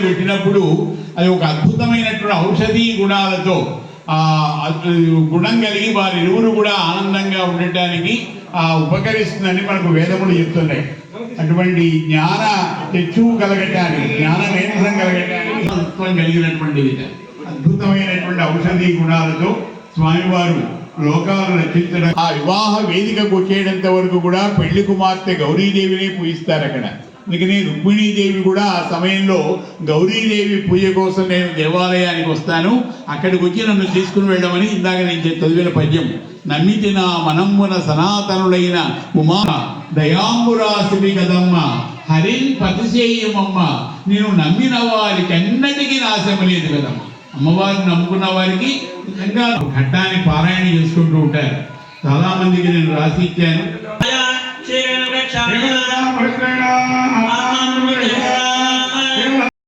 పెట్టినప్పుడు అది ఒక అద్భుతమైనటువంటి ఔషధీ గుణాలతో ఆ గుణం కలిగి వారిరువురు కూడా ఆనందంగా ఉండటానికి ఆ ఉపకరిస్తుందని మనకు వేదములు చెప్తున్నాయి. అటువంటి జ్ఞాన తెచ్చు కలగటానికి జ్ఞాన నేత్రం కలగటానికి తత్వం అద్భుతమైనటువంటి ఔషధీ గుణాలతో స్వామివారు లోకాలను రచించడం ఆ వివాహ వేదికకు వచ్చేటంత వరకు కూడా పెళ్ళి కుమార్తె గౌరీదేవిని పూజిస్తారు అక్కడ. అందుకని రుక్మిణీదేవి కూడా ఆ సమయంలో గౌరీదేవి పూజ కోసం నేను దేవాలయానికి వస్తాను. అక్కడికి వచ్చి నన్ను తీసుకుని వెళ్ళమని ఇందాక నేను చదివిన పద్యం. నమ్మితి నా మనమ్మున సనాతనులైన ఉమా దయాంబురాశివి కదమ్మ హరిన్ పతిశేయమమ్మ నేను నమ్మిన వారికి అన్నటికీ నాశం లేదు కదమ్మ. అమ్మవారిని నమ్ముకున్న వారికి నిజంగా ఘట్టాన్ని పారాయణ చేసుకుంటూ ఉంటారు. చాలా మందికి నేను రాసి ఇచ్చాను.